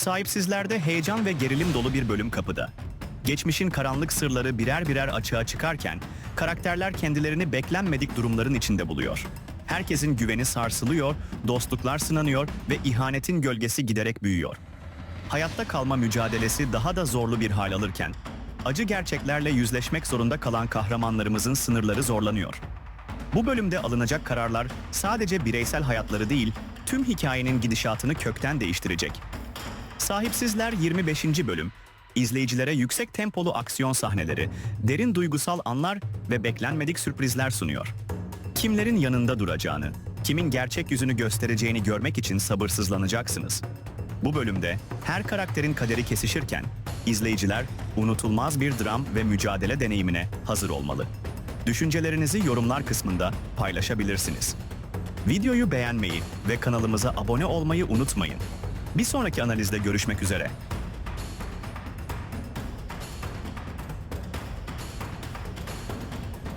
Sahipsizlerde heyecan ve gerilim dolu bir bölüm kapıda. Geçmişin karanlık sırları birer birer açığa çıkarken karakterler kendilerini beklenmedik durumların içinde buluyor. Herkesin güveni sarsılıyor, dostluklar sınanıyor ve ihanetin gölgesi giderek büyüyor. Hayatta kalma mücadelesi daha da zorlu bir hal alırken acı gerçeklerle yüzleşmek zorunda kalan kahramanlarımızın sınırları zorlanıyor. Bu bölümde alınacak kararlar sadece bireysel hayatları değil, tüm hikayenin gidişatını kökten değiştirecek. Sahipsizler 25. bölüm. İzleyicilere yüksek tempolu aksiyon sahneleri, derin duygusal anlar ve beklenmedik sürprizler sunuyor. Kimlerin yanında duracağını, kimin gerçek yüzünü göstereceğini görmek için sabırsızlanacaksınız. Bu bölümde her karakterin kaderi kesişirken izleyiciler unutulmaz bir dram ve mücadele deneyimine hazır olmalı. Düşüncelerinizi yorumlar kısmında paylaşabilirsiniz. Videoyu beğenmeyi ve kanalımıza abone olmayı unutmayın. Bir sonraki analizde görüşmek üzere.